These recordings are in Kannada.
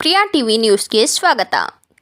ಪ್ರಿಯಾ ಟಿವಿ ನ್ಯೂಸ್ಗೆ ಸ್ವಾಗತ.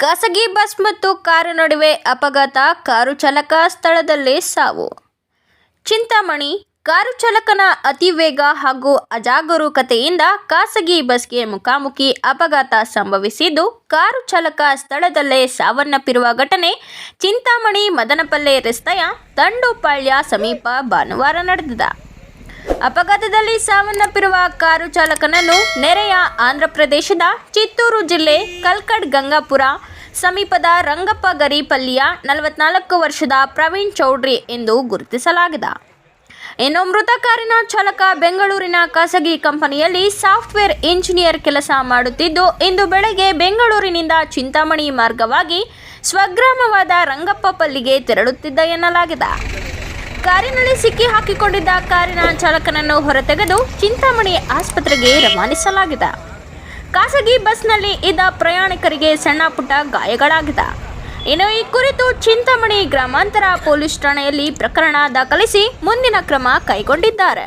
ಖಾಸಗಿ ಬಸ್ ಮತ್ತು ಕಾರು ನಡುವೆ ಅಪಘಾತ, ಕಾರು ಚಾಲಕ ಸ್ಥಳದಲ್ಲೇ ಸಾವು. ಚಿಂತಾಮಣಿ, ಕಾರು ಚಾಲಕನ ಅತಿ ವೇಗ ಹಾಗೂ ಅಜಾಗರೂಕತೆಯಿಂದ ಖಾಸಗಿ ಬಸ್ಗೆ ಮುಖಾಮುಖಿ ಅಪಘಾತ ಸಂಭವಿಸಿದ್ದು, ಕಾರು ಚಾಲಕ ಸ್ಥಳದಲ್ಲೇ ಸಾವನ್ನಪ್ಪಿರುವ ಘಟನೆ ಚಿಂತಾಮಣಿ ಮದನಪಲ್ಲೆ ರಸ್ತೆಯ ದಂಡುಪಾಳ್ಯ ಸಮೀಪ ಭಾನುವಾರ ನಡೆದಿದೆ. ಅಪಘಾತದಲ್ಲಿ ಸಾವನ್ನಪ್ಪಿರುವ ಕಾರು ಚಾಲಕನನ್ನು ನೆರೆಯ ಆಂಧ್ರಪ್ರದೇಶದ ಚಿತ್ತೂರು ಜಿಲ್ಲೆ ಕಲ್ಕಡ್ ಗಂಗಾಪುರ ಸಮೀಪದ ರಂಗಪ್ಪ ಗರಿಪಲ್ಲಿಯ ನಲವತ್ನಾಲ್ಕು ವರ್ಷದ ಪ್ರವೀಣ್ ಚೌಡ್ರಿ ಎಂದು ಗುರುತಿಸಲಾಗಿದೆ. ಇನ್ನು ಮೃತ ಕಾರಿನ ಚಾಲಕ ಬೆಂಗಳೂರಿನ ಖಾಸಗಿ ಕಂಪನಿಯಲ್ಲಿ ಸಾಫ್ಟ್ವೇರ್ ಇಂಜಿನಿಯರ್ ಕೆಲಸ ಮಾಡುತ್ತಿದ್ದು, ಇಂದು ಬೆಳಗ್ಗೆ ಬೆಂಗಳೂರಿನಿಂದ ಚಿಂತಾಮಣಿ ಮಾರ್ಗವಾಗಿ ಸ್ವಗ್ರಾಮವಾದ ರಂಗಪ್ಪಪಲ್ಲಿಗೆ ತೆರಳುತ್ತಿದ್ದ ಎನ್ನಲಾಗಿದೆ. ಕಾರಿನಲ್ಲಿ ಸಿಕ್ಕಿ ಹಾಕಿಕೊಂಡಿದ್ದ ಕಾರಿನ ಚಾಲಕನನ್ನು ಹೊರತೆಗೆದು ಚಿಂತಾಮಣಿ ಆಸ್ಪತ್ರೆಗೆ ರವಾನಿಸಲಾಗಿದೆ. ಖಾಸಗಿ ಬಸ್ನಲ್ಲಿ ಇದ್ದ ಪ್ರಯಾಣಿಕರಿಗೆ ಸಣ್ಣ ಪುಟ್ಟ ಗಾಯಗಳಾಗಿದೆ ಇನ್ನು ಈ ಕುರಿತು ಚಿಂತಾಮಣಿ ಗ್ರಾಮಾಂತರ ಪೊಲೀಸ್ ಠಾಣೆಯಲ್ಲಿ ಪ್ರಕರಣ ದಾಖಲಿಸಿ ಮುಂದಿನ ಕ್ರಮ ಕೈಗೊಂಡಿದ್ದಾರೆ.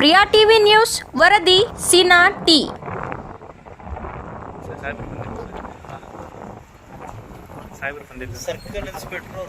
ಪ್ರಿಯಾ ಟಿವಿ ನ್ಯೂಸ್, ವರದಿ, ಸಿನಾ ಟಿ. ಸರ್ಕಲ್ ಇನ್ಸ್ಪೆಕ್ಟರ್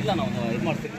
ಇಲ್ಲ ನಾವು ಇದು ಮಾಡ್ತೀವಿ